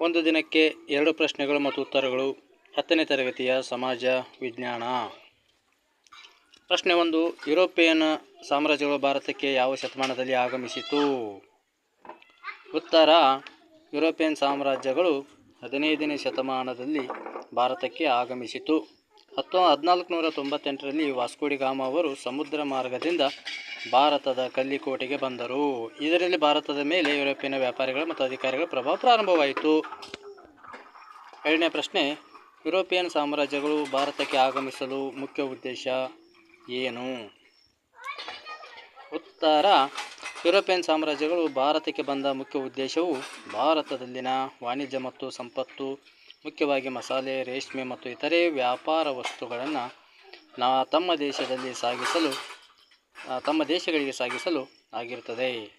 ಒಂದು ದಿನಕ್ಕೆ ಎರಡು ಪ್ರಶ್ನೆಗಳು ಮತ್ತು ಉತ್ತರಗಳು. ಹತ್ತನೇ ತರಗತಿಯ ಸಮಾಜ ವಿಜ್ಞಾನ. ಪ್ರಶ್ನೆ ಒಂದು, ಯುರೋಪಿಯನ್ ಸಾಮ್ರಾಜ್ಯಗಳು ಭಾರತಕ್ಕೆ ಯಾವ ಶತಮಾನದಲ್ಲಿ ಆಗಮಿಸಿತು? ಉತ್ತರ, ಯುರೋಪಿಯನ್ ಸಾಮ್ರಾಜ್ಯಗಳು ಹದಿನೈದನೇ ಶತಮಾನದಲ್ಲಿ ಭಾರತಕ್ಕೆ ಆಗಮಿಸಿತು. ಹತ್ತೊ ಹದಿನಾಲ್ಕು ನೂರ ತೊಂಬತ್ತೆಂಟರಲ್ಲಿ ವಾಸ್ಕೋಡಿ ಗಾಮ ಅವರು ಸಮುದ್ರ ಮಾರ್ಗದಿಂದ ಭಾರತದ ಕಲ್ಲಿಕೋಟೆಗೆ ಬಂದರು. ಇದರಲ್ಲಿ ಭಾರತದ ಮೇಲೆ ಯುರೋಪಿಯನ್ ವ್ಯಾಪಾರಿಗಳು ಮತ್ತು ಅಧಿಕಾರಿಗಳ ಪ್ರಭಾವ ಪ್ರಾರಂಭವಾಯಿತು. ಎರಡನೇ ಪ್ರಶ್ನೆ, ಯುರೋಪಿಯನ್ ಸಾಮ್ರಾಜ್ಯಗಳು ಭಾರತಕ್ಕೆ ಆಗಮಿಸಲು ಮುಖ್ಯ ಉದ್ದೇಶ ಏನು? ಉತ್ತರ, ಯುರೋಪಿಯನ್ ಸಾಮ್ರಾಜ್ಯಗಳು ಭಾರತಕ್ಕೆ ಬಂದ ಮುಖ್ಯ ಉದ್ದೇಶವು ಭಾರತದಲ್ಲಿನ ವಾಣಿಜ್ಯ ಮತ್ತು ಸಂಪತ್ತು, ಮುಖ್ಯವಾಗಿ ಮಸಾಲೆ, ರೇಷ್ಮೆ ಮತ್ತು ಇತರೆ ವ್ಯಾಪಾರ ವಸ್ತುಗಳನ್ನು ನಾ ತಮ್ಮ ದೇಶದಲ್ಲಿ ಸಾಗಿಸಲು ತಮ್ಮ ದೇಶಗಳಿಗೆ ಸಾಗಿಸಲು ಆಗಿರುತ್ತದೆ.